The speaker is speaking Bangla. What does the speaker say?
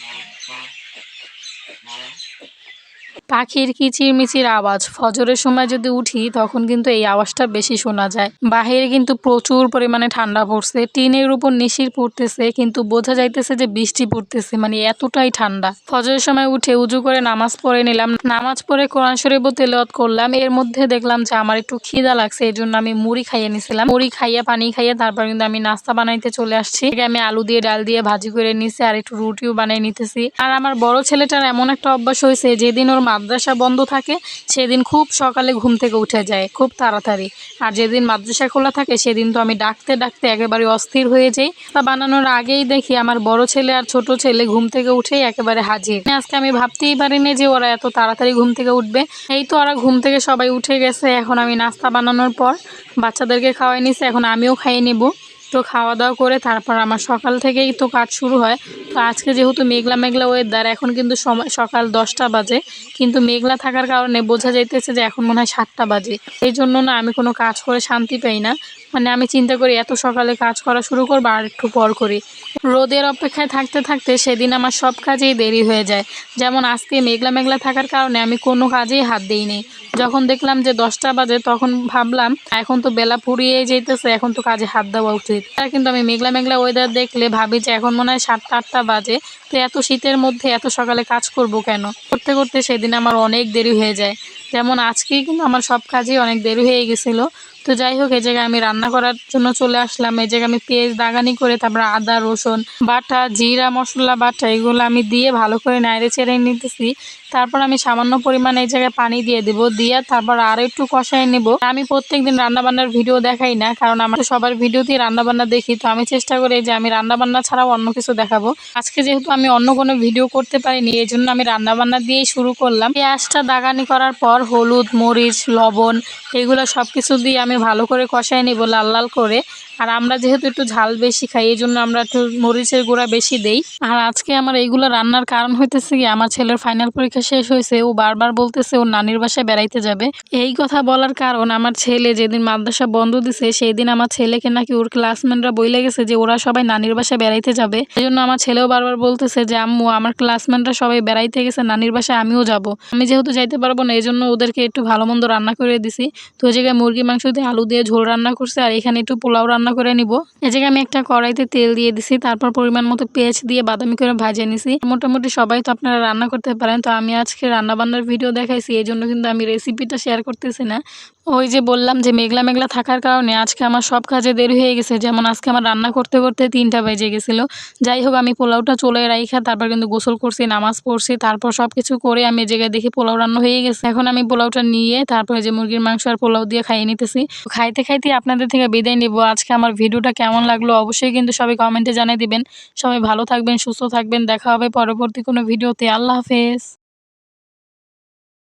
Mom, mom, mom. পাখির কিচিরমিচির আওয়াজ। ফজরের সময় যদি উঠি, তখন কিন্তু এই আওয়াজটা বেশি শোনা যায়। বাহিরে কিন্তু প্রচুর পরিমাণে ঠান্ডা পড়ছে। টিনের উপর নিশির পড়তেছে, কিন্তু বোঝা যাইতেছে যে বৃষ্টি পড়তেছে মানে এতটাই ঠান্ডা। ফজরের সময় উঠে উজু করে নামাজ পড়ে নিলাম। নামাজ পড়ে কোরআন শরীফ তেলাওয়াত করলাম। এর মধ্যে দেখলাম যে আমার একটু খিদা লাগছে এই জন্য আমি মুড়ি খাইয়ে নিছিলাম। মুড়ি খাইয়ে, পানি খাইয়ে তারপর কিন্তু আমি নাস্তা বানাইতে চলে আসছি। আমি আলু দিয়ে ডাল দিয়ে ভাজি করে নিছি আর একটু রুটিও বানিয়ে নিতেছি। আর আমার বড় ছেলেটার এমন একটা অভ্যাস হয়েছে, যেদিন ওর মাদ্রাসা বন্ধ থাকে, সেদিন খুব সকালে ঘুম থেকে উঠে যায়, খুব তাড়াতাড়ি। আর যেদিন মাদ্রাসা খোলা থাকে, সেদিন তো আমি ডাকতে ডাকতে একেবারে অস্থির হয়ে যাই। তা বানানোর আগেই দেখি আমার বড় ছেলে আর ছোট ছেলে ঘুম থেকে উঠেই একেবারে হাজির। আজকে আমি ভাবতেই পারিনি যে ওরা এত তাড়াতাড়ি ঘুম থেকে উঠবে। এই তো ওরা ঘুম থেকে সবাই উঠে গেছে, এখন আমি নাস্তা বানানোর পর বাচ্চাদেরকে খাওয়াই নিছি, এখন আমিও খাইয়ে নিব। তো খাওয়া দাওয়া করে তারপর আমার সকাল থেকেই তো কাজ শুরু হয়। তো আজকে যেহেতু মেঘলা মেঘলা ওয়েদার এখন কিন্তু সময়, সকাল দশটা বাজে। কিন্তু মেঘলা থাকার কারণে বোঝা যাইতেছে যে এখন মনে হয় সাতটা বাজে। এই জন্য না আমি কোনো কাজ করে শান্তি পাই না। মানে আমি চিন্তা করি এত সকালে কাজ করা শুরু করব আর একটু পর করি। রোদের অপেক্ষায় থাকতে থাকতে সেদিন আমার সব কাজেই দেরি হয়ে যায়। যেমন আজকে মেঘলা মেঘলা থাকার কারণে আমি কোনো কাজেই হাত দিইনি। যখন দেখলাম যে দশটা বাজে তখন ভাবলাম, এখন তো বেলা ফুরিয়ে যেতেছে এখন তো কাজে হাত দেওয়া উচিত। আর কিন্তু আমি মেঘলা মেঘলা ওয়েদার দেখলে ভাবি যে এখন মনে হয় সাতটা, আটটা বাজে। তো এত শীতের মধ্যে এত সকালে কাজ করব কেন? করতে করতে সেদিন আমার অনেক দেরি হয়ে যায়। যেমন আজকেই কিন্তু আমার সব কাজই অনেক দেরি হয়ে গেছিল। তো যাই হোক, এই জায়গায় আমি রান্না করার জন্য চলে আসলাম। এই জায়গায় আমি পেঁয়াজ দাগানি করে, তারপর আদা, রসুন, বাটা, জিরা, মশলা, বাটা, এগুলো আমি দিয়ে ভালো করে নাইড়ে চেড়ে নিতেছি। তারপর আমি সামান্য পরিমাণে এই জায়গায় পানি দিয়ে দেবো। দিয়ে তারপর আরও একটু কষাই নেব। আমি প্রত্যেকদিন রান্নাবান্নার ভিডিও দেখাই না, কারণ আমার সবার ভিডিওতেই রান্নাবান্না দেখি। তো আমি চেষ্টা করি যে আমি রান্নাবান্না ছাড়াও অন্য কিছু দেখাবো। আজকে যেহেতু আমি অন্য কোনো ভিডিও করতে পারিনি, এই জন্য আমি রান্নাবান্না দিয়েই শুরু করলাম। পেঁয়াজটা দাগানি করার পর হলুদ, মরিচ, লবণ, এগুলো সব কিছু দিয়ে আমি ভালো করে কষাই নিব, লাল লাল করে। আর আমরা যেহেতু একটু ঝাল বেশি খাই, এই জন্য আমরা একটু মরিচের গুঁড়া বেশি দেই। আর আজকে আমার এইগুলো রান্নার কারণ হইতেছে কি, আমার ছেলের ফাইনাল পরীক্ষা শেষ হয়েছে, ও বারবার বলতেছে ওর নানির বাসায় বেড়াইতে যাবে। এই কথা বলার কারণ আমার ছেলে যেদিন মাদ্রাসা বন্ধ দিছে সেই দিন আমার ছেলেকে নাকি ওর ক্লাসমেটরা বইলে গেছে যে ওরা সবাই নানির বাসায় বেড়াইতে যাবে। এই জন্য আমার ছেলেও বারবার বলতেছে যে, আম্মু, আমার ক্লাসমেটরা সবাই বেড়াইতে গেছে, নানির বাসায় আমিও যাব। আমি যেহেতু যাইতে পারব না, এই জন্য ওদেরকে একটু ভালো মন্দ রান্না করে দিছি। তো ওই জায়গায় মুরগি মাংস দিয়ে আলু দিয়ে ঝোল রান্না করছে আর এখানে একটু পোলাও রান্না করে নিব। জায়গায় আমি একটা কড়াইতে তেল দিয়ে দিছি, তারপর পরিমাণ মতো পেঁয়াজ দিয়ে বাদামি করে ভাজে নিছি। মোটামুটি সবাই তো আপনারা রান্না করতে পারেন, তো আমি আজকে রান্না বান্নার ভিডিও দেখাইছি এই জন্য কিন্তু আমি রেসিপিটা শেয়ার করতেছি না। ওই যে বললাম যে মেঘলা মেঘলা থাকার কারণে আজকে আমার সব কাজে দেরি হয়ে গেছে, যেমন আজকে আমার রান্না করতে করতে তিনটা বেজে গেছিল। যাই হোক, আমি পোলাওটা চলে রাইখা, তারপর কিন্তু গোসল করছি, নামাজ পড়ছি, তারপর সব কিছু করে আমি জায়গায় দেখি পোলাও রান্না হয়ে গেছে। এখন আমি পোলাওটা নিয়ে তারপরে যে মুরগির মাংস আর পোলাও দিয়ে খাইয়ে নিতেছি। খাইতে খাইতে আপনাদের থেকে বিদায় নিব। আজকে আমার ভিডিওটা কেমন লাগল অবশ্যই কিন্তু সবাই কমেন্টে জানিয়ে দিবেন। সবাই ভালো থাকবেন, সুস্থ থাকবেন। দেখা হবে পরবর্তী কোনো ভিডিওতে। আল্লাহ হাফেজ।